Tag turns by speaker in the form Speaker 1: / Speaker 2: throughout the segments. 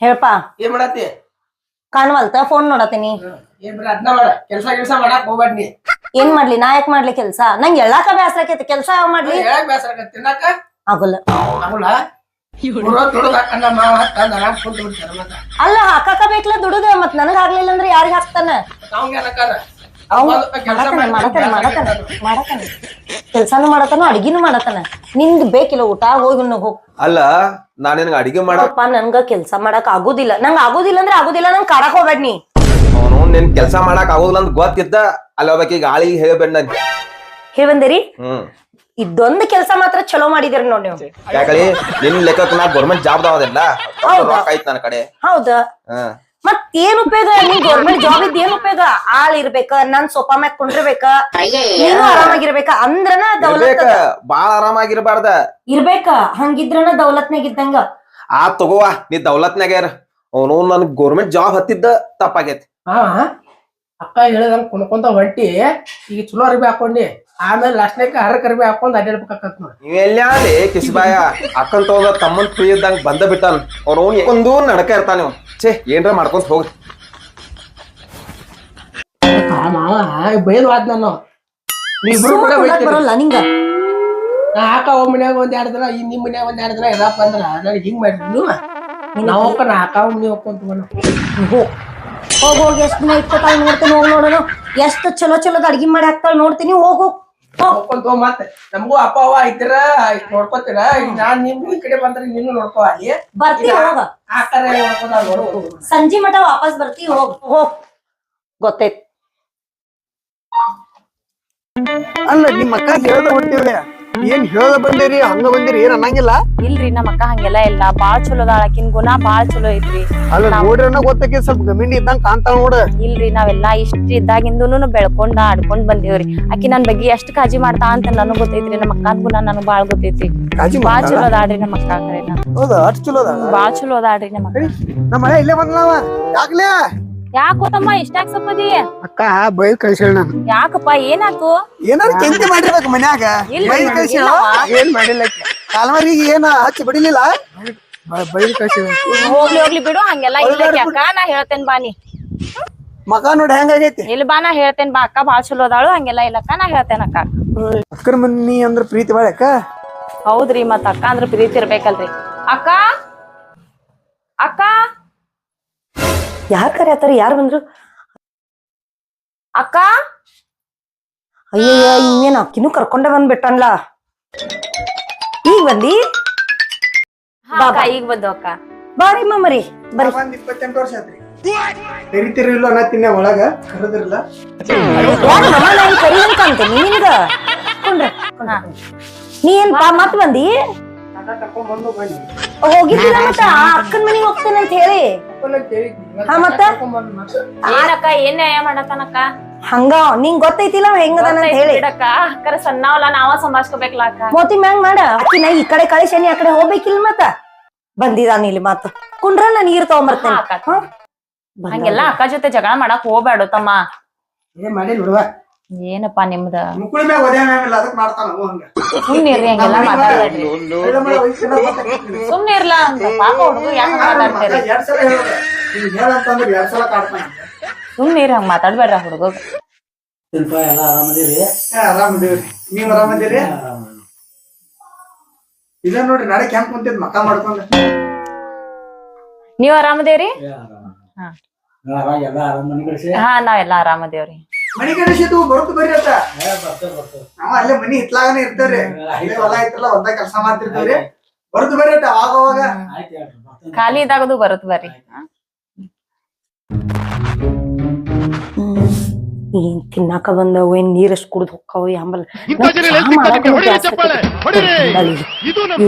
Speaker 1: ಹೇಳ್ಪ
Speaker 2: ಏನ್ ಮಾಡತ್ತಿ?
Speaker 1: ಕಾಣವಲ್ತ ಫೋನ್ ನೋಡತೀನಿ
Speaker 2: ಏನ್ ಬರ ಅದ್ನ ಮಾಡ. ಕೆಲ್ಸ ಕೆಲ್ಸ ಮಾಡಕ್ ಹೋಗ್ಬೇಡ
Speaker 1: ಏನ್ ಮಾಡ್ಲಿ? ನಾ ಯಾಕ್ ಮಾಡ್ಲಿ ಕೆಲ್ಸ? ನಂಗೆ ಎಲ್ಲಾಕ ಬ್ಯಾಸರ ಆಕೈತಿ. ಕೆಲ್ಸ ಯಾವ ಮಾಡ್ಲಿ?
Speaker 2: ಹೇಳಕ್ ಬೇಸರ ಆಗತ್ತೆ ತಿನ್ನಕ?
Speaker 1: ಆಗುಲ್ಲ.
Speaker 2: ಆಗುಲ್ಲ?
Speaker 1: ಅಲ್ಲ ಹಾಕಾಕ ಬೇಕಲ್ಲ ದುಡುದ ಮತ್ ನನಗ ಆಗ್ಲಿಲ್ಲ ಅಂದ್ರೆ ಯಾರಿಗ ಹಾಕ್ತಾನ? ಮಾಡತಾನ. ಮಾಡತಾನ ಮಾಡತಾನ ಕೆಲ್ಸಾನು ಮಾಡತಾನ ಅಡಿಗಿನು ಮಾಡತಾನ ನಿಂದ್ ಬೇಕಿಲ್ಲ ಊಟ ಹೋಗಿ ಹೋಗ್.
Speaker 3: ಅಲ್ಲ ನಾನ್ ನಿನಗ ಅಡಿಗೆ ಮಾಡಪ್ಪ
Speaker 1: ಅಪ್ಪ ನನ್ಗ ಕೆಲ್ಸ ಮಾಡಕ್ ಆಗುದಿಲ್ಲ. ನಂಗ ಆಗುದಿಲ್ಲ ಅಂದ್ರೆ ಆಗುದಿಲ್ಲ ನಂಗ್ ಕಾಡಕ್ ಹೋಗ್ಬೇಡ ನೀ.
Speaker 3: ಅವನು ನಿನ್ ಕೆಲ್ಸ ಮಾಡಕ್ ಆಗೋದಿಲ್ಲ ಅಂತ ಗೊತ್ತಿದ್ದ ಅಲ್ಲಿ ಹೋಗ್ಬೇಕಿ ಗಾಳಿ ಹೇಳ್ಬೇಡ ನನ್.
Speaker 1: ಹೇ ಬಂದಿರಿ
Speaker 3: ಹ್ಮ್.
Speaker 1: ಇದೊಂದ್ ಕೆಲ್ಸ ಮಾತ್ರ ಚಲೋ ಮಾಡಿದಿರಿ ನೋಡ್ ನೀವು.
Speaker 3: ಯಾಕಳಿ ನಿನ್ ಲೆಕ್ಕಕ್ಕೆ ನಾ ಗೌರ್ಮೆಂಟ್ ಜಾಬ್ ದಾವದಿಲ್ಲ
Speaker 1: ಹೌದಾ?
Speaker 3: ರೊಕ್ಕ ಐತ್ ನನ್ನ ಕಡೆ.
Speaker 1: ಹೌದಾ?
Speaker 3: ಹಾ.
Speaker 1: ಮತ್ ಏನ್ ಉಪಯೋಗ? ನೀನ್ ಗೌರ್ಮೆಂಟ್ ಜಾಬ್ ಇದ್ ಏನ್ ಉಪಯೋಗ? ಆಳ್ ಇರ್ಬೇಕ, ನಾನ್ ಸೋಫಾ ಮ್ಯಾಗ ಕುಂಡ್ರಬೇಕ, ನೀನು ಆರಾಮಾಗಿರ್ಬೇಕ ಅಂದ್ರನ ದೌಲತ್
Speaker 3: ಬಾಳ ಆರಾಮಾಗಿರ್ಬಾರ್ದ
Speaker 1: ಇರ್ಬೇಕ ಹಂಗಿದ್ರನ ದೌಲತ್ನಾಗ ಇದ್ದಂಗ
Speaker 3: ಆ ತಗೋವಾ ನೀ ದೌಲತ್ನಾಗ ಯಾರ ಅವನು ನನ್ ಗೌರ್ಮೆಂಟ್ ಜಾಬ್ ಹತ್ತಿದ್ದ ತಪ್ಪಾಗೈತಿ
Speaker 2: ಹಾ ಅಕ್ಕ ಹೇಳಿದಂಗ ಕುಣ್ಕೊಂತ ಹೊಂಟಿ ಈಗ ಚಲೋ ಅರ್ಬಿ ಹಾಕೊಂಡಿ ಆಮೇಲೆ ಲಾಸ್ಟ್ನೇಕ ಹರ ಕರ್ಬಿ ಹಾಕೊಂಡ್ ಅಡ್ಡಾಡ್ಬೇಕಾಕತ್ ನೋಡ್.
Speaker 3: ನೀವೆಲ್ಲಾಲಿ ಕಿಸಬಾಯ ಅಕ್ಕನ್ ತಗೋದ ತಮ್ಮನ್ ಫ್ರೀ ಇದ್ದಂಗ ಬಂದ ಬಿಟ್ಟಾನ. ಅವ್ನು ಒಂದೂ ನಡಕ ಇರ್ತಾನೆ ಇವ ಛೇ ಏನ್ರ ಮಾಡ್ಕೊಂತ ಹೋಗಿ.
Speaker 2: ಆ ಮಾವ ಬೈದ್ ವಾದ್ ನಾನು. ನೀವಿಬ್ರು ಕೂಡ ಬೈತೀರಿ
Speaker 1: ಬರಲ್ಲ ನಿಂಗ.
Speaker 2: ನಾ ಹಾಕ ಒಬ್ಬ ಮನ್ಯಾಗ ಒಂದ್ ಎರಡ್ ದಿನ ಈ ನಿಮ್ ಮನ್ಯಾಗ ಒಂದ್ ಎರಡ್ ದಿನ ಇರಪ್ಪ ಅಂದ್ರ ನನಗೆ ಹಿಂಗ್ ಮಾಡ್ರಿ ನೀವು? ಅಕ್ಕ ನಾ ಹಾಕ ನೀವು ಒಪ್ಕೊಂತ
Speaker 1: ಹೋಗ್ ಹೋಗ್ ಹೋಗ್ ಎಷ್ಟ್ ದಿನ ಇಟ್ಕೊತಾಳ ನೋಡ್ತೀನಿ ಹೋಗ್ ನೋಡೋಣ ಎಷ್ಟು ಚಲೋ ಚಲೋದ ಅಡ್ಗಿ ಮಾಡಿ ಹಾಕ್ತಾಳ ನೋಡ್ತೀನಿ ಹೋಗ್ ಹೋಗ್.
Speaker 2: ಒಪ್ಕೊಂತ ಮತ್ತೆ. ನಮಗೂ ಅಪ್ಪ ಅವ್ವ ಐತಿರ ನೋಡ್ಕೊತೀರ? ಈಗ ನಾನ್ ನಿಮ್ ಈ ಕಡೆ ಬಂದ್ರೆ ನೀನು ನೋಡ್ಕೋ ಅಲ್ಲಿ.
Speaker 1: ಹೋಗ.
Speaker 2: ಆ ಕಡೆ ನೋಡ್ಕೊಂಡ ನೋಡ್ಬೋದು
Speaker 1: ಸಂಜೆ ಮಠ ವಾಪಸ್ ಬರ್ತೀವಿ ಹೋಗ. ಹೋಗ್ ಗೊತ್ತೈತ್.
Speaker 4: ಅಲ್ಲ ನಿಮ್ಮ ಅಕ್ಕ ಹೇಳ್ದ ಹೊಂಟಿವ್ರಿ ಏನ್ ಹೇಳ ಬಂದಿರಿ? ಹಂಗ ಬಂದಿರಿ? ಏನ್ ಅನ್ನಂಗಿಲ್ಲ?
Speaker 5: ಇಲ್ರಿ ನಮ್ಮ ಅಕ್ಕ ಹಂಗೆಲ್ಲ ಇಲ್ಲ. ಬಾಳ ಚಲೋ ಅದಾಳ. ಆಕಿನ್ ಗುಣ ಬಾಳ್ ಚಲೋ ಐತ್ರಿ.
Speaker 4: ಅಲ್ಲ ನೋಡ್ರಿ ಗೊತ್ತಕ್ಕೆ ಸ್ವಲ್ಪ ಗಮಿಂಡಿ ಇದ್ದಂಗ ಕಾಣ್ತಾಳ ನೋಡ.
Speaker 5: ಇಲ್ರಿ ನಾವೆಲ್ಲಾ ಇಷ್ಟ ಇದ್ದಾಗಿಂದೂನು ಬೆಳ್ಕೊಂಡ ಆಡ್ಕೊಂಡ್ ಬಂದೇವ್ರಿ. ಆಕಿ ನನ್ ಬಗ್ಗೆ ಎಷ್ಟ್ ಕಾಜಿ ಮಾಡ್ತಾ ಅಂತ ನನಗ್ ಗೊತ್ತೈತ್ರಿ. ನಮ್ಮ ಅಕ್ಕನ್ ಗುಣ ನನಗ್ ಬಾಳ್ ಗೊತ್ತೈತಿ
Speaker 4: ಕಾಜಿ
Speaker 5: ಬಾಳ್ ಚಲೋ ಅದಾಡ್ರಿ ನಮ್ಮ ಅಕ್ಕ
Speaker 4: ಹೌದಾ? ಅಷ್ಟ್ ಚಲೋ ಅದ
Speaker 5: ಬಾಳ್ ಚಲೋ ಅದಾಳ್ರಿ ನಮ್ಮ ಅಕ್ಕ
Speaker 4: ನಮ್ಮ ಮಳೆ ಇಲ್ಲೇ ಬಂದ್ಲವ ಯಾಕ್ಲೇ?
Speaker 5: ಯಾಕೋ ತಮ್ಮ ಇಷ್ಟಾಕ್ ಸಪ್ಪದಿ
Speaker 4: ಅಕ್ಕ ಬೈದ್ ಕಳ್ಸೇಳ ನಾನು.
Speaker 5: ಯಾಕಪ್ಪ ಏನಾತು
Speaker 4: ಏನಾದ್ರು ಚಿಂತೆ ಮಾಡಿರ್ಬೇಕು ಮನ್ಯಾಗ.
Speaker 5: ಇಲ್ರಿ,
Speaker 4: ಬೈದ್ ಕಳ್ಸೇಳ. ಏನ್ ಮಾಡಿಲ್ಲ ಕಾಲ್ಮರಿಗೆ ಏನ ಹಚ್ಚಿ ಬಿಡಿಲಿಲ್ಲ? ಬೈದ್ ಕಳ್ಸೇಳ.
Speaker 5: ಹೋಗ್ಲಿ ಹೋಗ್ಲಿ ಬಿಡು ಹಂಗೆಲ್ಲ ಇಲ್ಲ ಅಕ್ಕ. ನಾ ಹೇಳ್ತೇನ್ ಬಾ ನೀ.
Speaker 4: ಮಗ ನೋಡಿ ಹೆಂಗಾಗೈತಿ
Speaker 5: ಇಲ್ಲಿ ಬಾ ನಾ ಹೇಳ್ತೇನ್ ಬಾ. ಅಕ್ಕ ಬಾಳ್ ಚಲೋ ಅದಾಳು ಹಂಗೆಲ್ಲ ಇಲ್ಲಕ್ಕ ನಾ ಹೇಳ್ತೇನ್ ಅಕ್ಕ.
Speaker 4: ಅಕ್ಕನ ಮನಿ ಅಂದ್ರ ಪ್ರೀತಿ ಬಾಳಕ್ಕ
Speaker 5: ಹೌದ್ರಿ ಮತ್ತ ಅಕ್ಕ ಅಂದ್ರ ಪ್ರೀತಿ ಇರ್ಬೇಕಲ್ರಿ. ಅಕ್ಕ ಅಕ್ಕ?
Speaker 1: ಯಾರ್ ಕರೆಯತ್ತಾರ ಯಾರು ಬಂದ್ರು?
Speaker 5: ಅಕ್ಕ?
Speaker 1: ಅಯ್ಯಯ್ಯ ಇನ್ನೇನು ಅಕ್ಕಿನೂ ಕರ್ಕೊಂಡೆ ಬಂದ್ಬಿಟ್ಟನ್ಲ. ಈಗ ಬಂದಿ?
Speaker 5: ಈಗ ಬಂದು ಅಕ್ಕ.
Speaker 1: ಬಾರಿ ಮರಿ ಬರ್ರಿ.
Speaker 4: ಒಂದ್ ಇಪ್ಪತ್ತೆಂಟು ವರ್ಷ ಆತ್ರಿ. ಕರಿತಿರಿಲ್ಲ ತಿನ್ನ ಒಳಗ ಕರೆದಿರಲ್ಲ
Speaker 1: ಕರಿ ಅಂತ ಅಂತೀನಿ ನಿನಗ. ನೀ ಏನ್ ಪಾ ಮತ್ ಬಂದಿ? ಹೋಗಿದ್ದಿಲ್ಲ ಮತ್ತ? ಆ ಅಕ್ಕನ ಮನೆಗೆ ಹೋಗ್ತೇನೆ ಅಂತ ಹೇಳಿ? ಹಾ, ಮತ್ತ?
Speaker 5: ಏನಕ್ಕ ಏನ್ ನ್ಯಾಯ ಮಾಡತಾನಕ್ಕ
Speaker 1: ಹಂಗ ನಿಂಗ್ ಗೊತ್ತೈತಿಲ್ಲ ಹೆಂಗದಾನ ಅಂತ ಹೇಳಿ.
Speaker 5: ಬಿಡಕ್ಕ ಅಕ್ಕರ ಸಣ್ಣವಲ್ಲ ನಾವ ಸಂಭಾಳ್ಸ್ಕೊಬೇಕಲ್ಲ ಅಕ್ಕ.
Speaker 1: ಮೋತಿ ಮ್ಯಾಂಗ್ ಮಾಡ. ಅಕ್ಕಿನ ಈ ಕಡೆ ಕಳಿಸೇನಿ ಆ ಕಡೆ ಹೋಗ್ಬೇಕಿಲ್ಲ ಮತ್ತ? ಬಂದಿದಾನ ಇಲ್ಲಿ ಮತ್ತ ಕುಂಡ್ರ ನಾ ನೀರ್ ತಗೊಂಬರ್ತೇನೆ.
Speaker 5: ಹಂಗೆಲ್ಲ ಅಕ್ಕ ಜೊತೆ ಜಗಳ ಮಾಡಕ್ ಹೋಗ್ಬೇಡ ತಮ್ಮ.
Speaker 2: ಏನ್ ಮಾಡಿ ನೋಡುವ.
Speaker 5: ಏನಪ್ಪ ನಿಮ್ದ?
Speaker 4: ಮುಕ್ಕುಳ ಮ್ಯಾಗ ಮ್ಯಾಗ ಅದಕ್ಕೆ ಮಾಡ್ತಾನ ಅವ ಹಂಗ.
Speaker 5: ಹಂಗೆಲ್ಲ ಮಾತಾಡ್ಬೇಡ್ರಿ.
Speaker 4: ಗೊತ್ತಾಗ್ತೈತಿ.
Speaker 5: ಸುಮ್ನಿರ್ಲ ಅಂತ ಪಾಪ ಹುಡುಗ ಯಾಕೆ ಮಾತಾಡ್ತೀರಿ?
Speaker 4: ಎರಡ್ ಸಲ ಹೇಳೋದು. ನೀವ್ ಹೇಳಂತಂದ್ರೆ ಎರಡ್ ಸಲ ಕಾಡ್ತಾನ
Speaker 5: ಸುಮ್ನಿರಿ ಹಂಗ ಮಾತಾಡ್ಬೇಡ್ರ ಹುಡುಗ.
Speaker 2: ಶಿಲ್ಪ ಎಲ್ಲ ಆರಾಮದಿರಿ
Speaker 4: ಏ, ಆರಾಮದೇವ್ರಿ ನೀವ್ ಆರಾಮದಿರಿ ಇಲ್ಲ ನೋಡ್ರಿ ನಾಳೆ ಹೆಂಗ್ ಕುಂತಿದ್ ಮಕ ಮಾಡ್ಕೊಂಡ.
Speaker 5: ನೀವ್ ಆರಾಮದೇವ್ರಿ ಹಾ.
Speaker 2: ಎಲ್ಲ ಆರಾಮ ಮನೆ ಕಳಿಸಿ?
Speaker 5: ಹಾ ನಾವೆಲ್ಲಾ ಆರಾಮದೇವ್ರಿ
Speaker 4: ಮನಿ ಗಣೇಶದು ಬರುತ್ತ ಬರ್ರಿ ಅಂತ. ನಾವ ಅಲ್ಲೇ ಮನಿ ಹಿತ್ಲಾಗನೆ ಇರ್ತೇವ್ರಿ. ಅಲ್ಲೇ ಹೊಲ ಐತ್ರಲ್ಲ ಒಂದ ಕೆಲಸ ಮಾಡ್ತಿರ್ತೇವ್ರಿ. ಬರುತ್ತ ಬರ್ರಿ ಅಂತ ಅವಾಗ ಅವಾಗ.
Speaker 5: ಖಾಲಿ ಇದಾಗದು ಬರುತ್ತೆ ಬರ್ರಿ.
Speaker 1: ಏನ್ ತಿನ್ನಾಕ ಬಂದವು ಏನ್ ನೀರಷ್ಟು ಕುಡ್ದು ಹೋಕ್ಕವು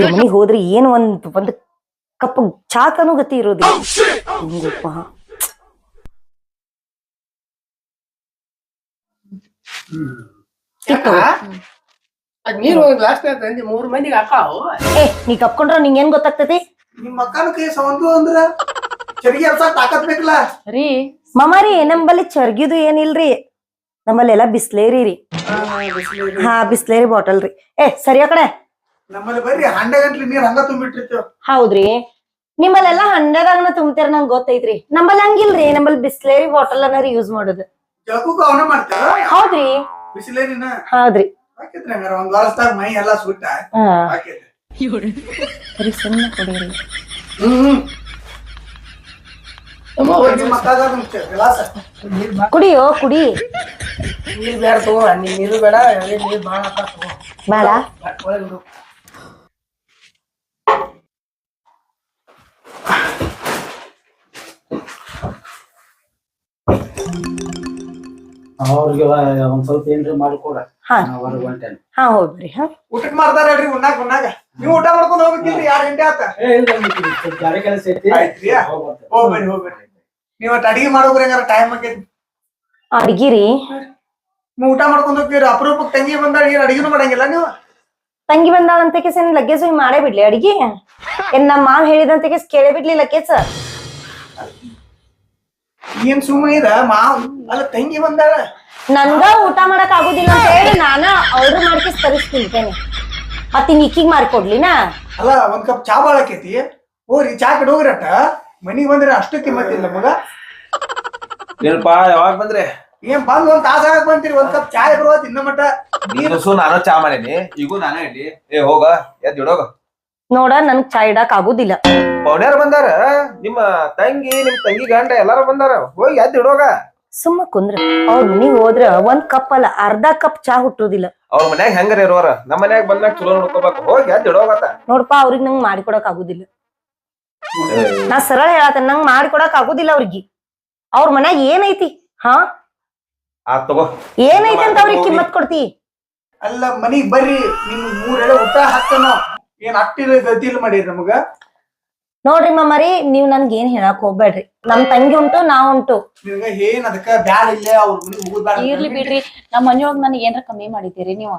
Speaker 1: ಮನಿಗ್ ಹೋದ್ರೆ ಏನ್ ಒಂದ್ ಒಂದ್ ಕಪ್ ಚಾತನೂ ಗತಿ ಇರೋದಿಲ್ಲ. ಹಿಂಗಪ್ಪ?
Speaker 2: ನೀರು ಒಂದ್ ಗ್ಲಾಸ್ ತಂದಿ ಮೂರ್ ಮಂದಿಗೆ ಹಾಕಾವು
Speaker 1: ಏ ನೀ ಕಪ್ಕೊಂಡ್ರ ನಿಂಗ್ ಏನ್ ಗೊತ್ತಾಗ್ತತಿ
Speaker 4: ನಿಮ್ ಮಕ್ಕನ ಕೈ ಸವಂತು ಅಂದ್ರ ಚರಿಗೆ ಎಲ್ಸ ತಾಕತ್ ಬೇಕಲ್ಲ?
Speaker 5: ರೀ
Speaker 1: ಮಮಾರಿ ನಮ್ಮಲ್ಲಿ ಚರ್ಗಿದು ಏನಿಲ್ರಿ? ನಮ್ಮಲ್ಲಿ ಎಲ್ಲಾ ಬಿಸ್ಲೇರಿ ರೀ. ಹಾ ಬಿಸ್ಲೇರಿ. ಬಾಟಲ್ ರೀ. ಏ ಸರಿಯ ಕಡೆ.
Speaker 4: ನಮ್ಮಲ್ಲಿ ಬರ್ರಿ ಹಂಡೆ ಗಂಟ್ಲಿ ನೀರ್ ಹಂಗ ತುಂಬಿಟ್ಟಿರ್ತೇವ್
Speaker 1: ಹೌದ್ರಿ. ನಿಮ್ಮಲ್ಲೆಲ್ಲ ಹಂಡೆದಾಗನ ತುಂಬ್ತಾರ ನಂಗೆ ಗೊತ್ತೈತ್ರಿ. ನಮ್ಮಲ್ಲಿ ಹಂಗಿಲ್ರಿ ನಮ್ಮಲ್ಲಿ ಬಿಸ್ಲೇರಿ ಬಾಟಲ್ ಅನ್ನ ಯೂಸ್ ಮಾಡೋದು.
Speaker 4: ಜಳಕಕ್ಕೂ ಅವನ ಮಾಡ್ತಾರ?
Speaker 1: ಹೌದ್ರಿ.
Speaker 4: ಬಿಸಿಲೇನಿನ
Speaker 1: ಹೌದ್ರಿ.
Speaker 4: ಹಾಕಿದ್ರಿ ಹಂಗಾರ ಒಂದ್ ವಾರಸ್ದಾಗ ಮೈ ಎಲ್ಲಾ ಸುಟ್ಟ
Speaker 1: ಹಾ.
Speaker 4: ಹಾಕಿದ್ರಿ.
Speaker 5: ಬರೀ ಸುಮ್ಮನೆ ಕುಡೀರಿ
Speaker 4: ಹ್ಮ್. ಹೋಗಿ ಮಕ್ಕಾಗ ಗ್ಲಾಸ್
Speaker 2: ನೀರ್ ಬಾ
Speaker 1: ಕುಡಿಯೋ ಕುಡಿ.
Speaker 2: ನೀರ್ ಬೇಡ ತಗೋ ನೀನ್ ನೀರು ಬೇಡ ಅದೇ ನೀರ್ ಬಾಳ ಹಾಕ ತಗೋ.
Speaker 1: ಬೇಡ.
Speaker 2: ಒಳಗೆ ಬಿಡು.
Speaker 6: ಅವ್ರಿಗೆ ಒಂದ್ ಸ್ವಲ್ಪ ಏನ್ರಿ ಮಾಡ್ಕೊಡ
Speaker 1: ಹಾ.
Speaker 6: ಹೊರಗೆ ಹೊಂಟೇನೆ.
Speaker 1: ಹಾ ಹೋಗ್ಬಿಡ್ರಿ ಹಾ.
Speaker 4: ಊಟಕ್ ಮಾಡ್ತಾರ ಹೇಳ್ರಿ ಉಣ್ಣಾಕ ಉಣ್ಣಾಕ. ನೀವು ಊಟ ಮಾಡ್ಕೊಂಡ್ ಹೋಗ್ಬೇಕಿಲ್ರಿ ಯಾರ ಗಂಟೆ ಆತ?
Speaker 6: ಏ ಇಲ್ಲ. ಸ್ವಲ್ಪ ಬ್ಯಾರೆ ಕೆಲಸ ಐತಿ.
Speaker 4: ಆಯ್ತ್ರಿ. ಹೋಗ್ಬೇಡಿ ಹೋಗ್ಬೇಡಿ ನೀವ್ ಅಡಿಗೆ ಮಾಡೋಗ್ರಿ ಹಂಗಾರ ಟೈಮ್ ಆಗೈತಿ
Speaker 1: ಅಡ್ಗಿರಿ.
Speaker 4: ನೀವ್ ಊಟ ಮಾಡ್ಕೊಂಡು ಹೋಗ್ತೀರಿ ಅಪರೂಪಕ್ ತಂಗಿ ಬಂದಾಳ ಏನ್ ಅಡಿಗೆನೂ ಮಾಡಂಗಿಲ್ಲ ನೀವು?
Speaker 1: ತಂಗಿ ಬಂದಾಳಂತ ಕೇಸ್ ಏನ್ ಲಗೇಜ್ ಮಾಡೇ ಬಿಡ್ಲಿ ಅಡ್ಗಿ. ಏನ್ ನಮ್ಮ ಮಾವ್ ಹೇಳಿದಂತ ಕೇಸ್ ಕೇಳೇ ಬಿಡ್ಲಿ ಲಗೇಜ್
Speaker 4: ಏನ್ ಸುಮ್ಮ ಇದ? ಮಾವ್ ಅಲ್ಲ ತಂಗಿ ಬಂದಾಳ.
Speaker 1: ನನ್ಗ ಊಟ ಮಾಡಕ್ ಆಗುದಿಲ್ಲ ಅಂತ ಹೇಳಿ ನಾನ ಆರ್ಡರ್ ಮಾಡ್ಕೇಸ್ ತರಿಸ್ತಿರ್ತೇನೆ ಮತ್ತಿನ್ ಈಕಿಗ್ ಮಾಡ್ಕೊಡ್ಲಿನಾ?
Speaker 4: ಅಲ್ಲ ಒಂದ್ ಕಪ್ ಚಾ ಬಾಳಕೈತಿ. ಹೋಗ್ರಿ ಚಾ ಕಡೆ ಹೋಗ್ರಟ. ಮನಿಗ್ ಬಂದ್ರೆ ಅಷ್ಟು ಕಿಮ್ಮತ್ತಿಲ್ಲ ಮಗ.
Speaker 3: ಏನಪ್ಪ ಯಾವಾಗ ಬಂದ್ರೆ?
Speaker 4: ಏನ್ ಬಂದ್ ಒಂದ್ ತಾಸ ಆಗಕ್ ಬಂತೀರಿ ಒಂದ್ ಕಪ್ ಚಾ ಬರುವ ತಿನ್ನ ಮಟ್ಟ. ನೀರ್
Speaker 3: ನೀನು ನಾನು ಚಾ ಮಾಡೇನಿ. ಈಗೂ ನಾನೇ ಇಡ್ಲಿ ಏ ಹೋಗ ಎದ್ ಇಡೋಗ.
Speaker 1: ನೋಡ ನನ್ ಚಾ ಇಡಕ್ ಆಗುದಿಲ್ಲ
Speaker 3: ಬಂದಾರ? ನಿಮ್ಮ ತಂಗಿ ನಿಮ್ ತಂಗಿ ಗಂಡ ಎಲ್ಲಾರು ಬಂದಾರ? ಹೋಗಿ ಎದ್ದು ಇಡೋಗ.
Speaker 1: ಸುಮ್ಮ ಕುಂದ್ರ. ಅವ್ರ ಮನಿಗ್ ಹೋದ್ರ ಒಂದ್ ಕಪ್ ಅಲ್ಲ ಅರ್ಧ ಕಪ್ ಚಾ ಹುಟ್ಟುದಿಲ್ಲ.
Speaker 3: ಅವ್ರ ಮನ್ಯಾಗ ಹೆಂಗರ ಇರೋರ? ನಮ್ಮ ಮನ್ಯಾಗ ಬಂದಾಗ ಚಲೋ ನೋಡ್ಕೋಬೇಕು. ಹೋಗಿ ಎದ್ದು ಇಡೋಗತ್ತ
Speaker 1: ನೋಡ್ಪ ಅವ್ರಿಗೆ ನಂಗ್ ಮಾಡಿಕೊಡಕ್ ಆಗುದಿಲ್ಲ. ನಾ ಸರಳ ಹೇಳತ್ತೇನೆ ನಂಗ್ ಮಾಡಿಕೊಡಕ್ ಆಗುದಿಲ್ಲ ಅವ್ರಿಗೆ. ಅವ್ರ ಮನ್ಯಾಗ ಏನೈತಿ? ಹಾ?
Speaker 3: ಆ ತಗೋ.
Speaker 1: ಏನೈತಿ ಅಂತ ಅವ್ರಿಗೆ ಕಿಮ್ಮತ್ ಕೊಡ್ತಿ?
Speaker 4: ಅಲ್ಲ ಮನಿಗ್ ಬರ್ರಿ. ನಿಮ್ ಮೂರೆಳೆ ಊಟ ಹಾಕ್ತೇನೋ. ಏನ್ ಅಟ್ಟಿಲ್ಲ ಗತಿ ಇಲ್ಲ ಮಾಡಿರಿ ನಮಗ?
Speaker 1: ನೋಡ್ರಿ ಮಮ್ಮರಿ ನೀವ್ ನನ್ಗ ಏನ್ ಹೇಳಕ್ ಹೋಗ್ಬೇಡ್ರಿ. ನಮ್ ತಂಗಿ ಉಂಟು ನಾ ಉಂಟು.
Speaker 4: ನಿಮ್ಗ ಏನ್ ಅದಕ್ಕ ಬ್ಯಾಡ ಇಲ್ಲ ಅವ್ರ ಮನಿಗ್ ಹೋಗುದ್ ಬ್ಯಾಡ
Speaker 5: ಇರ್ಲಿ ಬಿಡ್ರಿ. ನಮ್ ಮನೆಯೊಳಗ್ ನನಗೆ ಏನ್ರ ಕಮ್ಮಿ ಮಾಡಿದ್ದೀರಿ ನೀವು.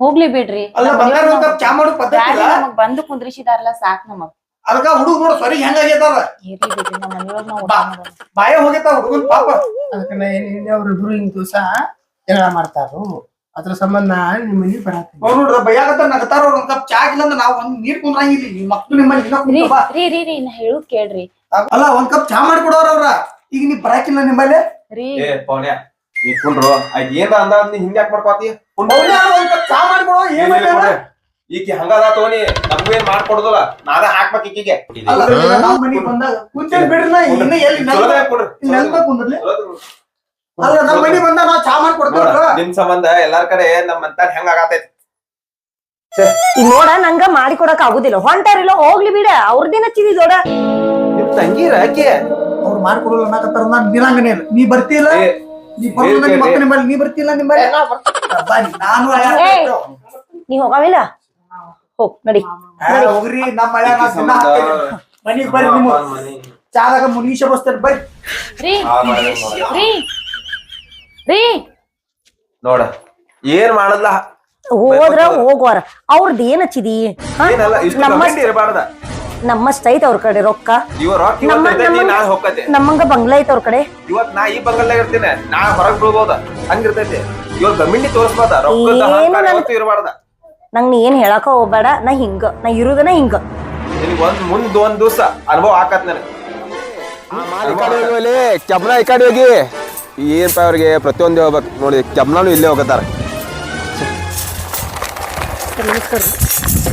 Speaker 5: ಹೋಗ್ಲಿ ಬಿಡ್ರಿ.
Speaker 4: ಅಲ್ಲ
Speaker 5: ನಮ್
Speaker 4: ಬಂಗಾರ ಒಂದ್ ಚಾ ಮಾಡೋ ಪದ್ಧತಿ
Speaker 5: ಬ್ಯಾಡ್ರಿ,
Speaker 4: ಇಲ್ಲ
Speaker 5: ನಮಗ್ ಬಂದು ಕುಂದ್ರಿಸಿದಾರಲ್ಲ ಸಾಕ್ ನಮಗ್.
Speaker 4: ಅದಕ್ಕ ಹುಡುಗ ನೋಡು ಸರಿ ಹೆಂಗಾಗೈತದ
Speaker 5: ಇರ್ಲಿ ಬಿಡ್ರಿ ನಮ್ಮ ಮನೆಯೊಳಗ್ ನಾವು ಊಟ
Speaker 4: ಬಾ.
Speaker 5: ಮಾಡೋಣ
Speaker 4: ಬಾಯ ಹೋಗೈತ ಹುಡುಗನ್ ಪಾಪ.
Speaker 2: ಅದಕ್ಕೆ ಏನಿಲ್ಲ ಅವ್ರಿಬ್ರು ಹಿಂಗ್ ದಿವಸ ಜಗಳ ಮಾಡ್ತಾರು ಅದ್ರ ಸಂಬಂಧ ನಿಮ್ಮ ಮನೆಗೆ ಬರಾತೀನಿ.
Speaker 4: ಅವ್ರು ನೋಡ್ರ ಬೈಯಾಗತ್ತ ನಗತಾರ ಅವ್ರ ಒಂದ್ ಕಪ್ ಚಾ ಇಲ್ಲ ಅಂದ್ರೆ ನಾವ್ ಒಂದ್ ನೀರ್ ಕುಂದ್ರಂಗಿಲ್ಲ. ನಿಮ್ ಮಕ್ಳು ನಿಮ್ಮಲ್ಲಿ ಇನ್ನ
Speaker 5: ರೀ
Speaker 4: ಕುಂತ ಬಾ
Speaker 5: ರೀ ರೀ ರೀ ನಾ ಹೇಳುದ್ ಕೇಳ್ರಿ.
Speaker 4: ಅಲ್ಲ ಒಂದ್ ಕಪ್ ಚಾ ಮಾಡ್ಕೊಡೋರ ಅವ್ರ. ಈಗ ನೀ ಬರಾಕಿಲ್ಲ ನಿಮ್ಮಲ್ಲಿ?
Speaker 5: ರೀ.
Speaker 3: ಏ ಪೌಣ್ಯ ನೀ ಕುಂಡ್ರು ಆಯ್ತು ಏನ್ರ ಅಂದ ನೀ ಹಿಂಗ್ ಯಾಕೆ ಮಾಡ್ಕೋತಿ
Speaker 4: ಮೌಲ್ಯ ಒಂದ್ ಕಪ್ ಚಾ ಮಾಡ್ಕೊಡೋ ಏನ್ ಮಾಡ್ಯಾರ?
Speaker 3: ಈಕಿ ಹಂಗದ ತಗೋನಿ ನಮಗೂ ಏನ್ ಮಾಡ್ಕೊಡುದಿಲ್ಲ. ನಾನೇ ಹಾಕ್ಬೇಕು ಈಕಿಗೆ.
Speaker 4: ಅಲ್ಲ ನಾವ್ ಮನಿಗ್ ಬಂದಾಗ ಕುಂತೇಳಿ ಬಿಡ್ರಿ ನಾ ಇನ್ನ ಎಲ್ಲಿ
Speaker 3: ಕೊಡ್ರಿ.
Speaker 4: ಕುಂದ್ರಲಿ. ಅಲ್ಲ ನಮ್ ಮನಿ ಬಂದ ನಾವ್ ಚಾ ಮಾಡ್ಕೊಡ್ತೇವ್ರ
Speaker 3: ನೋಡ, ನಿಮ್ ಸಂಬಂಧ ಎಲ್ಲಾರ್ ಕಡೆ ನಮ್ಮ ಅಂತ ಹೆಂಗ್ ಆಗತೈತಿ?
Speaker 1: ಈಗ ನೋಡ ನಂಗ ಮಾಡಿಕೊಡಕ್ ಆಗುದಿಲ್ಲ. ಹೊಂಟಾರಿಲ್ಲ ಹೋಗ್ಲಿ ಬಿಡ. ಅವ್ರದಿನ ಚಿದಿ ದೊಡ.
Speaker 3: ನಿಮ್ ತಂಗಿರ ರಾಕೆ.
Speaker 4: ಅವ್ರು ಮಾಡ್ಕೊಡಲ್ಲ ಅನ್ನಕತ್ತಾರ ನಾನ್ ಇಲ್ಲ. ನೀ ಬರ್ತಿಲ್ಲ ನೀ
Speaker 3: ಏ,
Speaker 4: ನಿಮ್ಮ ಮಕ್ಕಳ ನಿಮ್ಮಲ್ಲಿ ನೀ ಬರ್ತಿಲ್ಲ ನಿಮ್ಮಲ್ಲಿ ಬನ್ನಿ ನಾನು
Speaker 1: ನೀ ಹೋಗಾವಿಲ್ಲ ಹೋಗ್ ನಡಿ.
Speaker 4: ಹೋಗ್ರಿ ನಮ್ಮ ಹಾಕ್ತೇವಿ. ಮನಿಗ್ ಬರ್ರಿ ನಿಮ್ಮ. ಚಾದಾಗ ಮುನೀಶ ಬಸ್ತಾರೆ ಬರ್ರಿ
Speaker 5: ರೀ.
Speaker 3: ಆ ನೋಡ. ಏನ್ ಮಾಡಲ್ಲ?
Speaker 1: ಹೋದ್ರ ಹೋಗ್ವಾರ. ಅವ್ರದ್ದು ಏನ್ ಹಚ್ಚಿದಿ?
Speaker 3: ಏನಲ್ಲ ಇಷ್ಟು
Speaker 1: ನಮ್ಮಷ್ಟ್
Speaker 3: ಇರಬಾರ್ದ.
Speaker 1: ನಮ್ಮಷ್ಟ ಐತ್ ಅವ್ರ ಕಡೆ ರೊಕ್ಕ.
Speaker 3: ಇವ ರೊಕ್ಕ ಇವತ್ತು
Speaker 1: ನಮ್ಮ-
Speaker 3: ಇರ್ತೈತಿ
Speaker 1: ನಮ್ಮ-
Speaker 3: ನಾಳೆ
Speaker 1: ನಮ್ಮಂಗ ಬಂಗ್ಲ ಐತ್ ಅವ್ರ ಕಡೆ.
Speaker 3: ಇವತ್ ನಾ ಈ ಬಂಗಲ್ದಾಗ ಇರ್ತೀನಿ. ನಾ ಹೊರಗ್ ಬಿಡ್ಬೋದ ಹಂಗಿರ್ತೈತಿ ಇವಾಗ ಗಮ್ಮಿಂಡಿ ತೋರಿಸ್ಬೋದ. ರೊಕ್ಕದ
Speaker 1: ಏನು
Speaker 3: ಅಹಂಕಾರ
Speaker 1: ನನ್-
Speaker 3: ಯಾವತ್ತೂ ಇರಬಾರ್ದ.
Speaker 1: ನಂಗ್ ನೀ ಏನ್ ಹೇಳಕ ಹೋಗ್ಬೇಡ. ನಾ ಹಿಂಗ ನಾ ಇರುದನ ಹಿಂಗ.
Speaker 3: ನಿನಗ್ ಒಂದ್ ಮುಂದ್ ಒಂದ್ ದಿವ್ಸ ಅನುಭವ ಆಕತ್ ನನಗೆ. ಕ್ಯಾಮ್ರಾ ಈ ಕಡೆ ಹೋಗಿ. ಏನಪ್ಪ ಅವ್ರಿಗೆ ಪ್ರತಿಯೊಂದು ಹೇಳ್ಬೇಕು ನೋಡಿ ಕೆಬ್ನಾನು ಇಲ್ಲೇ ಹೋಗತ್ತಾರ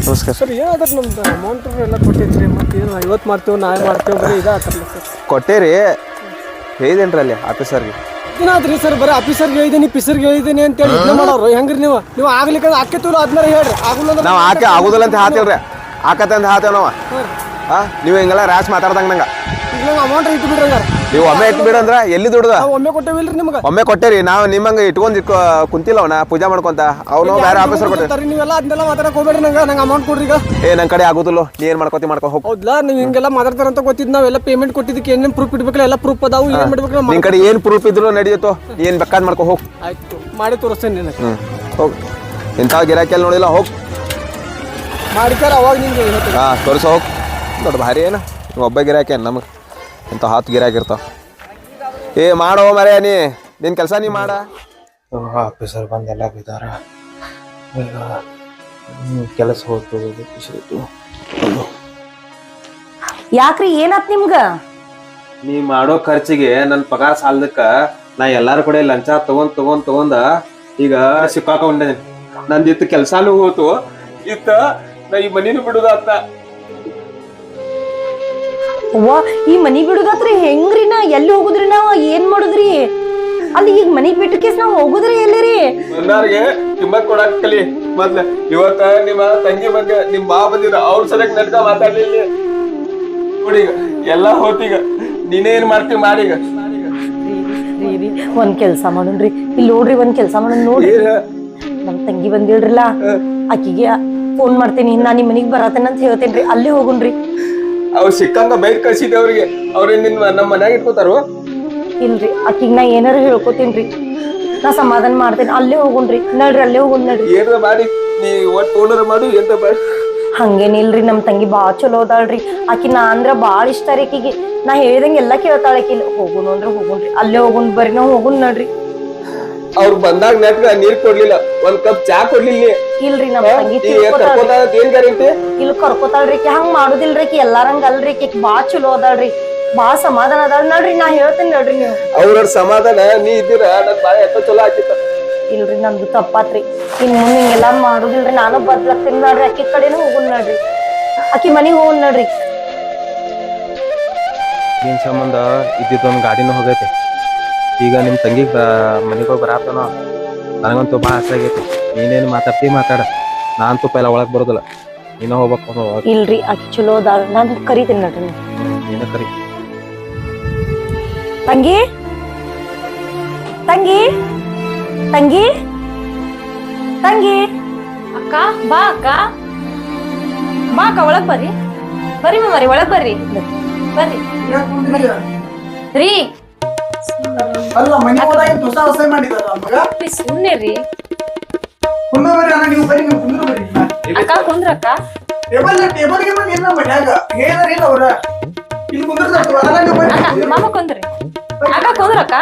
Speaker 3: ನಮಸ್ಕಾರ
Speaker 7: ಸರ್ ಏನಾದ್ರೆ ನಮ್ದು ಅಮೌಂಟ್ ಎಲ್ಲ ಕೊಟ್ಟಿದ್ರಿ ಮತ್ತೆ ಏನು ಐವತ್ತು ಮಾಡ್ತೇವೆ ನಾಳೆ ಮಾಡ್ತೇವೆ ಬರೀ ಸರ್?
Speaker 3: ಕೊಟ್ಟೇರಿ. ಹೇಳಿದೇನ್ರಿ ಅಲ್ಲಿ ಆಫೀಸರ್ಗೆ
Speaker 7: ಏನಾದ್ರಿ ಸರ್ ಬರೀ ಆಫೀಸರ್ಗೆ ಹೇಳಿದ್ದೀನಿ ಪಿಸರ್ಗೆ ಹೇಳಿದ್ದೀನಿ ಅಂತೇಳಿ ಇದನ್ನ ಮಾಡೋರು? ಹೆಂಗ್ರಿ ನೀವು? ನೀವು ಆಗ್ಲಿಕ್ಕೆ ಆಕೇತಿಲ್ಲ ಆದ್ಮೇಲೆ ಹೇಳ್ರಿ. ಆಗುಲ್ಲ ಅಂದ್ರೆ
Speaker 3: ನಾವ್ ಆಕೆ ಆಗುದಿಲ್ಲ ಅಂತ ಹಾತೇವ್ರಿ ಆಕತ್ತೆ ಅಂತ ಹಾತೇವ್ ನಾವ. ಹಾ ನೀವು ಹಿಂಗೆಲ್ಲ ರ್ಯಾಶ್ ಮಾತಾಡ್ದಂಗ ನಂಗ.
Speaker 7: ಈಗ ಅಮೌಂಟ್ ಇಟ್ಟು ಬಿಡ್ರಿ ಹಂಗಾರ.
Speaker 3: ನೀವು ಒಮ್ಮೆ ಇಟ್ಟು ಬಿಡಂದ್ರ ಎಲ್ಲಿ ದುಡ್ದ?
Speaker 7: ಒಮ್ಮೆ ಕೊಟ್ಟೇವಿಲ್ರಿ ನಿಮ್ಗೆ.
Speaker 3: ಒಮ್ಮೆ ಕೊಟ್ಟೇರಿ ನಾವು ನಿಮ್ಮಂಗ ಇಟ್ಕೊಂಡ್ ಇಟ್ಕೊ ಕುಂತಿಲ್ಲ ಅವನ ಪೂಜಾ ಮಾಡ್ಕೊಂತ. ಅವನು ಬೇರೆ ಆಫೀಸರ್ ಕೊಟ್ಟೆ
Speaker 7: ಕೊಡ್ತಾರೆ ನೀವೆಲ್ಲ ಅದನ್ನೆಲ್ಲ ಮಾತಾಡಕ್ ಹೋಗ್ಬೇಡ್ರಿ ನಂಗೆ ನಂಗೆ ಅಮೌಂಟ್ ಕೊಡ್ರಿ ಈಗ.
Speaker 3: ಏ ನನ್ ಕಡೆ ಆಗುದಿಲ್ಲ ನೀ ಏನ್ ಮಾಡ್ಕೊತಿ ಮಾಡ್ಕೊ ಹೋಗ್.
Speaker 7: ಹೌದಾ ನೀವು ಹಿಂಗೆಲ್ಲ ಮಾತಾಡ್ತಾರಂತ ಗೊತ್ತಿದ್ ನಾವೆಲ್ಲ ಪೇಮೆಂಟ್ ಕೊಟ್ಟಿದ್ದಕ್ಕೆ ಏನೇನು ಪ್ರೂಫ್ ಇಡ್ಬೇಕಲ್ಲ ಎಲ್ಲ ಪ್ರೂಫ್ ಅದಾವು ಏನ್ ಮಾಡ್ಬೇಕು ನಿಮ್ಮ
Speaker 3: ನಿನ್ ಕಡೆ ಏನ್ ಪ್ರೂಫ್ ಇದ್ರು ನಡೆಯುತ್ತೋ ಏನ್ ಬೇಕಾದ್ ಮಾಡ್ಕೊ ಹೋಗ್.
Speaker 7: ಆಯ್ತು ಮಾಡಿ ತೋರಿಸ್ತೇನೆ ನಿನಗೆ.
Speaker 3: ಹ್ಮ್ ಹೋಗ್. ಇಂಥ ಗಿರಾಕಿಯಲ್ಲಿ ನೋಡಿಲ್ಲ ಹೋಗ್.
Speaker 7: ಮಾಡಿಕಾರ ಅವಾಗ ನಿಮ್ಗೆ
Speaker 3: ಹಾ ತೋರಿಸ ಹೋಗ್. ದೊಡ್ಡ ಭಾರಿ ಏನ ಒಬ್ಬ ಗಿರಾಕಿ ನಮಗ್. ಇಂಥ ಹತ್ತು ಗಿರಾಗಿರ್ತಾವ ಏ ಮಾಡೋ ಮರೆ ನೀ. ನಿನ್ ಕೆಲಸ ನೀ ಮಾಡ.
Speaker 6: ಆಫೀಸರ್ ಬಂದೆಲ್ಲ ಬಿದ್ದಾರ. ಈಗ
Speaker 3: ಕೆಲಸ ಹೋಗ್ತು ಖುಷಿ ಆಯ್ತು.
Speaker 1: ಯಾಕ್ರಿ ಏನಾತ್ ನಿಮ್ಗ?
Speaker 3: ನೀ ಮಾಡೋ ಖರ್ಚಿಗೆ ನನ್ ಪಗಾರ ಸಾಲದಕ್ಕ ನಾ ಎಲ್ಲಾರ ಕಡೆ ಲಂಚ ತಗೊಂಡ್ ತಗೊಂಡ್ ತಗೊಂಡ ಈಗ ಸಿಕ್ಕಾಕೊಂಡೇನಿ ನಂದಿತ್ತು ಕೆಲ್ಸಾನು ಹೋತು. ಇತ್ತ ನಾ ಈ ಮನಿನೂ ಬಿಡುದಾತ
Speaker 1: ಅವ್ವ ಈ ಮನಿ ಬಿಡುದಾತ್ರಿ ಹೆಂಗ್ರಿ ನಾ? ಎಲ್ಲಿ ಹೋಗುದ್ರಿ ನಾವ್? ಏನ್ ಮಾಡುದ್ರಿ? ಅಲ್ಲಿ ಈಗ ಮನಿ ಬಿಟ್ಟ ಕೇಸ್ ನಾವ್ ಹೋಗುದ್ರಿ ಎಲ್ಲಿರಿ?
Speaker 3: ಮನ್ನಾರಿಗೆ ಕಿಮ್ಮತ್ ಕೊಡಾಕ್ ಕಲಿ. ಮೊದ್ಲ ಇವತ್ತ ನಿಮ್ಮ ತಂಗಿ ಬಗ್ಗೆ ನಿಮ್ ಬಾ ಬಂದಿರ ಅವ್ರ ಸಲಕ್ ನಡ್ಕ ಮಾತಾಡ್ಲಿಲ್ಲ. ನೋಡಿ ಈಗ ಎಲ್ಲಾ ಹೋತೀಗ ನೀನೇನ್ ಮಾಡ್ತೀವಿ ಮಾಡೀಗ
Speaker 1: ರೀ, ರೀ, ಒಂದ್ ಕೆಲ್ಸ ಮಾಡೋಣ್ರಿ. ಇಲ್ಲಿ ನೋಡ್ರಿ ಒಂದ್ ಕೆಲ್ಸ ಮಾಡೋಣ ನೋಡ್ರಿ. ನಮ್ ತಂಗಿ ಬಂದಿಳ್ರಲ್ಲ ಆಕಿಗೆ ಫೋನ್ ಮಾಡ್ತೀನಿ. ನಾ ನಿಮ್ ಮನಿಗ್ ಬರತೇನಂತ ಅಂತ ಹೇಳ್ತೇನ್ರಿ. ಅಲ್ಲೇ ಹೋಗುಣ್ರಿ.
Speaker 3: ಅವ್ರು ಸಿಕ್ಕಂಗ ಬೈಕ್ ಕಳ್ಸಿದ್ದೆ ಅವ್ರಿಗೆ. ಅವ್ರೇನ್ ನಿನ್ ನಮ್ಮ ಮನ್ಯಾಗ ಇಟ್ಕೋತಾರು?
Speaker 1: ಇಲ್ರಿ ಅಕ್ಕಿಗ್ ನಾ ಏನಾರ ಹೇಳ್ಕೊತೀನ್ರಿ ನಾ ಸಮಾಧಾನ ಮಾಡ್ತೇನೆ. ಅಲ್ಲೇ ಹೋಗುಣ್ರಿ ನಡ್ರಿ ಅಲ್ಲೇ ಹೋಗುಣ್ ನಡ್ರಿ.
Speaker 3: ಏನ್ರ ಮಾಡಿ. ನೀ ಒಟ್ಟು ಓನರ್ ಮಾಡು ಎಂತ ಮಾಡಿ.
Speaker 1: ಹಂಗೇನಿಲ್ರಿ ನಮ್ಮ ತಂಗಿ ಬಾಳ ಚಲೋ ಅದಾಳ್ರಿ ಆಕಿ ನಾ ಅಂದ್ರ ಬಾಳ ಇಷ್ಟ ರೀ ಆಕಿಗೆ. ನಾ ಹೇಳ್ದಂಗ ಎಲ್ಲಾ ಕೇಳ್ತಾಳ ಆಕಿ ಹೋಗುನು ಅಂದ್ರ ಹೋಗುಣ್ರಿ ಅಲ್ಲೇ ಹೋಗುಣ್ ಬರ್ರಿ ನಾವು ಹೋಗುಣ್ ನಡ್ರಿ.
Speaker 3: ಅವ್ರು ಬಂದಾಗ ನೆಟ್ಗ ನೀರ್ ಕೊಡ್ಲಿಲ್ಲ. ಒಂದ್ ಕಪ್ ಚಾ ಕೊಡ್ಲಿಲ್ಲ
Speaker 1: ಇಲ್ರಿ ನಮ್ ತಂಗಿ ತಿಳ್ಕೊತಾಳ್ರಿ.
Speaker 3: ಏನ್ ಗ್ಯಾರಂಟಿ?
Speaker 1: ಇಲ್ಲಿ ಕರ್ಕೋತಾಳ್ರಿ ಆಕಿ. ಹಂಗ್ ಮಾಡುದಿಲ್ರಿ ಆಕಿ. ಎಲ್ಲಾರಂಗ ಅಲ್ರಿ ಆಕಿ. ಬಾಳ ಚಲೋ ಅದಾಳ್ರಿ. ಬಾ ಸಮಾಧಾನ ಅದಾಳ ನೋಡ್ರಿ ನಾ ಹೇಳ್ತೇನೆ ನೋಡ್ರಿ ನೀವು.
Speaker 3: ಅವ್ರ ಸಮಾಧಾನ ನೀ ಇದ್ದೀರ? ನನ್ ಬಾಯ ಎಷ್ಟೋ ಚಲೋ ಆಕಿತ್ತ
Speaker 1: ಇಲ್ರಿ ನಮ್ದು ತಪ್ಪಾತ್ರಿ. ಇನ್ ಮುಂದೆ ಹಿಂಗೆಲ್ಲಾ ಮಾಡುದಿಲ್ರಿ. ನಾನು ಬದ್ಲಾಗ್ತೀನಿ ನೋಡ್ರಿ. ಅಕ್ಕಿ ಕಡೆನೂ ಹೋಗುನ್ ನೋಡ್ರಿ. ಅಕ್ಕಿ ಮನಿಗ್ ಹೋಗುನ್ ನೋಡ್ರಿ.
Speaker 3: ಏನ್ ಸಂಬಂಧ? ಇದ್ದಿದ್ದೊಂದು ಗಾಡಿನೂ ಹೋಗೈತಿ. ಈಗ ನಿಮ್ಮ ತಂಗಿ ಮನೆಗೆ ಬರಾತನ? ನನಗಂತೂ ಭಾಳ ಆಸೆ ಆಗೈತಿ. ನೀನೇನು ಮಾತಾಡ್ತಿ ಮಾತಾಡ. ನಾನಂತೂ ಪೈಲ ಒಳಗೆ ಬರೋದಿಲ್ಲ. ನೀನ ಹೋಗ್ಬೇಕು ಇಲ್ಲ ರೀ
Speaker 1: ಇಲ್ರಿ ಅಕ್ಕಿ ಚಲೋ ಅದಾಳ. ನಾನು ಕರಿತೀನಿ ನೋಡ್ರಿ ನೀನು
Speaker 3: ನೀನ ಕರಿ.
Speaker 1: ತಂಗಿ? ತಂಗಿ? ತಂಗಿ? ತಂಗಿ?
Speaker 5: ಅಕ್ಕ ಬಾ ಅಕ್ಕ. ಬಾ ಅಕ್ಕ ಒಳಗ್ ಬರ್ರಿ. ಬರ್ರಿ ಮಮ್ಮರಿ ಒಳಗ್ ಬರ್ರಿ. ಬರ್ರಿ. ರೀ.
Speaker 4: ಅಲ್ಲ ಮನೆ ಹೋದಾಗ ಹೊಸ ಹೊಸ ಮಾಡಿದಾರ ಮಗ?
Speaker 5: ಸುಮ್ನೆ ರೀ
Speaker 4: ಒಮ್ಮೆ ಬರ್ರಿ ಅಣ್ಣ ನೀವು ಬರೀ ನೀವು ಕುಂದ್ರು ಬರ್ರಿ
Speaker 5: ಅಕ್ಕ ಕುಂದ್ರಕ್ಕ
Speaker 4: ಟೇಬಲ್ ಟೇಬಲ್ ಗೇಬಲ್ ಇಲ್ಲ ಮನ್ಯಾಗ ಏನಾರ ಇಲ್ಲ ಅವ್ರ. ಇಲ್ಲಿ ಕುಂದ್ರಲ್ಲ ಅಲ್ಲ ನೀವು
Speaker 5: ಅಕ್ಕ ಮಾಮ ಕುಂದ್ರಿ. ಅಕ್ಕ ಕುಂದ್ರಕ್ಕ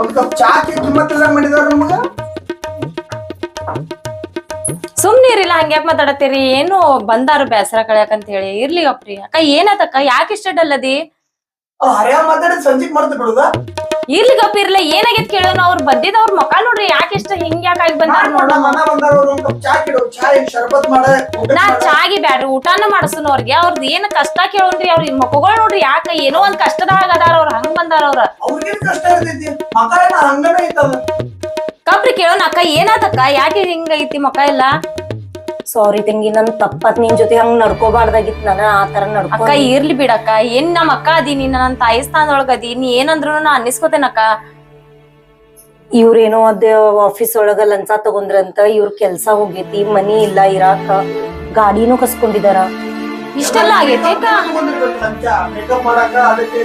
Speaker 4: ಒಂದು ಕಪ್ ಚಾ ಕಿಮ್ಮತ್ತಿಲ್ಲ ಮಾಡಿದಾರ ನಮಗ
Speaker 5: ಸುಮ್ನೆ ಇರಿಲ್ಲ ಹಂಗ್ಯಾಕ್ ಮಾತಾಡತ್ತೀರಿ? ಏನು ಬಂದಾರು ಬೇಸರ ಕಳ್ಯಾಕಂತ ಹೇಳಿ. ಇರ್ಲಿ ಅಪ್ರಿ ಅಕ್ಕ ಏನಾತಕ್ಕ ಯಾಕೆ ಇಷ್ಟ ಡಲ್ಲದಿ
Speaker 4: ಹರ್ಯಾ ಮಾತಾಡಿದ್ ಸಂಜಿಗ್ ಮರ್ತು ಬಿಡುದ?
Speaker 5: ಇರ್ಲಿ ಗಪ್ಪ ಇರ್ಲ. ಏನಾಗೈತ್ ಕೇಳೋಣ ಅವ್ರು ಬಂದಿದ್ ಅವ್ರ ಮುಖ ನೋಡ್ರಿ. ಯಾಕೆ ಇಷ್ಟ ಹಿಂಗ್ ಬಂದಾರ
Speaker 4: ನೋಡ
Speaker 5: ನೋಡ
Speaker 4: ಮನ ಬಂದಾರ ಅವ್ರು ಒಂದ್ ಕಪ್ ಚಾ ಕಿಡು ಚಾ ಏನ್ ಶರ್ಬತ್ ಮಾಡ.
Speaker 5: ನಾ. ಚಾಗಿ ಬ್ಯಾಡ್ರಿ ಊಟಾನ ಮಾಡಸುನ ಅವ್ರಿಗೆ. ಅವ್ರದ್ ಏನ್ ಕಷ್ಟ ಕೇಳೋನ್ರಿ ಅವ್ರ ಮಕ್ಕಳು ನೋಡ್ರಿ. ಯಾಕ ಏನೋ ಒಂದ್ ಕಷ್ಟದಾಗ ಅದಾರ ಅವ್ರ ಹಂಗ್ ಬಂದಾರ ಅವ್ರ.
Speaker 4: ಅವ್ರಿಗೇನ್ ಕಷ್ಟ ಇರ್ತೈತಿ? ಮಕ ಏನ ಹಂಗನೇ ಐತದ
Speaker 5: ಕಪ್ರಿ ಕೇಳೋಣ ಅಕ್ಕ. ಏನಾತಕ್ಕ ಯಾಕೆ ಹಿಂಗೈತಿ ಮುಖ ಎಲ್ಲ
Speaker 1: ಸಾರಿ ತಂಗಿ ನನ್ ತಪ್ಪತ್ ನಿನ್ ಜೊತೆ ಹಂಗ್ ನಡ್ಕೋಬಾರ್ದಾಗಿತ್ ನಾನ ಆ ತರ ನಡ್ಕೊ
Speaker 5: ಅಕ್ಕ ಇರ್ಲಿ ಬಿಡಕ್ಕ ಏನ್ ನಮ್ಮ ಅಕ್ಕ ಅದೀನಿ ನನ್ನ ತಾಯಿ ಸ್ಥಾನದೊಳಗ ಅದಿ ನೀ ಏನಂದ್ರು ನಾ ಅನ್ನಿಸ್ಕೋತೇನಕ್ಕ
Speaker 1: ಇವ್ರೇನೋ ಅದ ಆಫೀಸ್ ಒಳಗ ಲಂಚ ತಗೊಂಡ್ರಂತ ಇವ್ರ ಕೆಲ್ಸ ಹೋಗೈತಿ ಮನಿ ಇಲ್ಲ ಇರಾಕ ಗಾಡಿನೂ ಕಸ್ಕೊಂಡಿದಾರ.
Speaker 5: ಇಷ್ಟೆಲ್ಲ ಆಗೈತಿ ಅಕ್ಕ.
Speaker 4: ಮೇಕಪ್ ಮಾಡಾಕ ಅದಕ್ಕೆ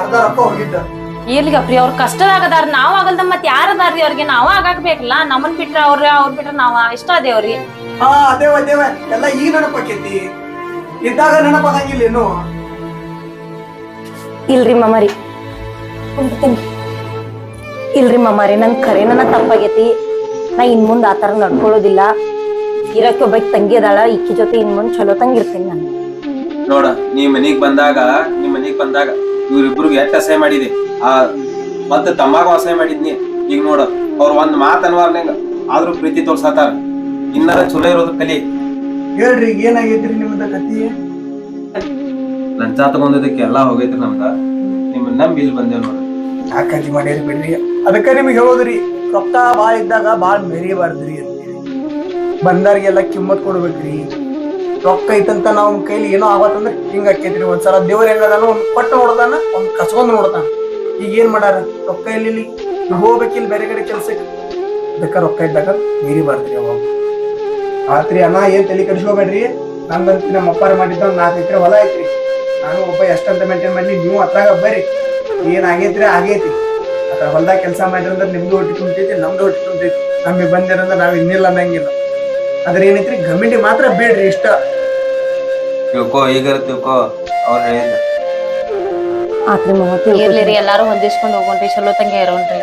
Speaker 4: ಅರ್ಧ ರೊಕ್ಕ ಹೋಗಿದ್ದ.
Speaker 5: ಇರ್ಲಿ ಗಪ್ರಿ ಅವ್ರ ಕಷ್ಟದಾಗದಾರ ನಾವ್ ಆಗಲ್ದ ಮತ್ ಯಾರ ಅದಾರ್ರಿ ಅವ್ರಿಗೆ? ನಾವ ಆಗಾಕ್ಬೇಕಲ್ಲ ನಮ್ಮನ್ ಬಿಟ್ರ ಅವ್ರ ಅವ್ರ ಬಿಟ್ರ ನಾವ ಇಷ್ಟ ಅದೇವ್ರಿ
Speaker 4: ಹಾ ಅದೇವ ಅದೇವ ಎಲ್ಲ ಈಗ ನೆನಪಾಕೈತಿ ಇದ್ದಾಗ ನೆನಪಾಗಂಗಿಲ್ಲ ಏನು
Speaker 1: ಇಲ್ರಿ ಮಮ್ಮರಿ ಇಲ್ರಿ ಮಮ್ಮರಿ ನನ್ ಕರೆ ನನ್ನ ತಪ್ಪಾಗೈತಿ. ನಾ ಇನ್ ಮುಂದ್ ಆತರ ನಡ್ಕೊಳ್ಳೋದಿಲ್ಲ. ಇರಕ್ಕೆ ಒಬ್ಬ ತಂಗಿ ಅದಾಳ ಇಕ್ಕಿ ಜೊತೆ ಇನ್ ಮುಂದ್ ಚಲೋ ತಂಗಿರ್ತೀನಿ ನಾನು.
Speaker 3: ನೋಡ ನೀ ಮನಿಗ್ ಬಂದಾಗ ನಿಮ್ ಮನಿಗ್ ಬಂದಾಗ ಇವ್ರಿಬ್ರು ಎಷ್ಟ್ ಅಸಹ್ಯ ಮಾಡಿದೆ? ಆ ಮತ್ತೆ ತಮ್ಮಾಗ ವಾಸನೆ ಮಾಡಿದ್ನಿ. ಈಗ ನೋಡ ಅವ್ರ ಒಂದ್ ಮಾತು ಅನ್ವಾರ್ನಂಗ ಆದ್ರೂ ಪ್ರೀತಿ ತೋರ್ಸತಾರ. ಇನ್ನ ಚಲೋ ಇರೋದು ಕಲಿ.
Speaker 4: ಹೇಳ್ರಿ ಏನಾಗೈತ್ರಿ ನಿಮ್ದ ಕತಿ
Speaker 3: ಲಂಚ ತಗೊಂಡಿದ್ದಕ್ಕೆ ಎಲ್ಲಾ ಹೋಗೈತ್ರಿ ನಮ್ದ. ನಿಮ್ಮನ್ನ ನಂಬಿ ಇಲ್ಲಿ ಬಂದೇವ್ ನೋಡ್ರಿ
Speaker 4: ಯಾಕಂತಿ ಮಾಡಿರಿ ಬಿಡ್ರಿ. ಅದಕ್ಕ ನಿಮ್ಗೆ ಹೇಳೋದ್ರಿ ರೊಕ್ಕ ಬಾಳ ಇದ್ದಾಗ ಬಾಳ ಮೆರಿಬಾರ್ದ್ರಿ ಅಂತೇಳಿ ಬಂದಾರಿಗೆಲ್ಲ ಕಿಮ್ಮತ್ ಕೊಡ್ಬೇಕ್ರಿ. ರೊಕ್ಕ ಐತಂತ ನಾವ್ ಕೈಲಿ ಏನೋ ಆಗತ್ತಂದ್ರೆ ಹಿಂಗ ಆಕೈತ್ರಿ ಒಂದ್ಸಲ. ದೇವ್ರ ಹೆಂಗದಾನ ಒಂದ್ ಪಟ್ಟು ನೋಡ್ದಾನ ಒಂದ್ ಕಸ್ಕೊಂಡ್ ನೋಡ್ತಾನ. ಈಗ ಏನ್ ಮಾಡ್ಯಾರ ರೊಕ್ಕ ಇಲ್ಲಿ ಹೋಗ್ಬೇಕಿಲ್ಲ ಹೋಗ್ಬೇಕಿಲ್ ಬೇರೆ ಕಡೆ ಕೆಲ್ಸಕ್ಕೆ. ಅದಕ್ಕ ರೊಕ್ಕ ಇದ್ದಾಗ ಮೀರಿಬಾರ್ದ್ರಿ ಅವಾಗ. ಆತ್ರಿ ಅಣ್ಣ ಏನ್ ತಲೆ ಕಡಿಸ್ಕೋಬೇಡ್ರಿ? ನಂದಂತ ನಮ್ಮ ಅಪ್ಪಾರ ಮಾಡಿದ್ದ ನಾಲ್ಕು ಎಕರೆ ಹೊಲ ಐತ್ರಿ. ನಾನು ಒಬ್ಬ ಎಷ್ಟಂತ ಮೇಂಟೈನ್ ಮಾಡಿ ನೀವು ಅತ್ರಾಗ ಬರ್ರಿ. ಏನ್ ಆಗೈತ್ರಿ, ಆಗೈತಿ. ಅದ್ರ ಹೊಲ್ದಾಗ ಕೆಲಸ ಅಂದ್ರೆ ನಿಮ್ದು ಹೊಟ್ಟಿ ತುಂಬತೈತಿ, ನಮ್ದು ಹೊಟ್ಟಿ ತುಂಬತೈತಿ. ನಮಗೆ ಬಂದಿರಂದ್ರೆ ನಾವ್ ಇನ್ನಿಲ್ಲ ಅನ್ನಂಗಿಲ್ಲ. ಅದ್ರ ಏನೈತ್ರಿ ಗಮಿಂಡಿ ಮಾತ್ರ ಬೇಡ್ರಿ ಇಷ್ಟ.
Speaker 3: ತಿಳ್ಕೋ, ಈಗ ತಿಳ್ಕೋ, ಅವ್ರ ಹೇಳಿದ್ದ.
Speaker 1: ಆತ್ರಿ ಮಾಮ
Speaker 5: ಇರ್ಲಿ ರೀ ಎಲ್ಲಾರು ಹೊಂದಿಸ್ಕೊಂಡ್ ಹೋಗೋಣ್ರಿ ಚಲೋ ತಂಗೆ ಇರೋಣ್ರಿ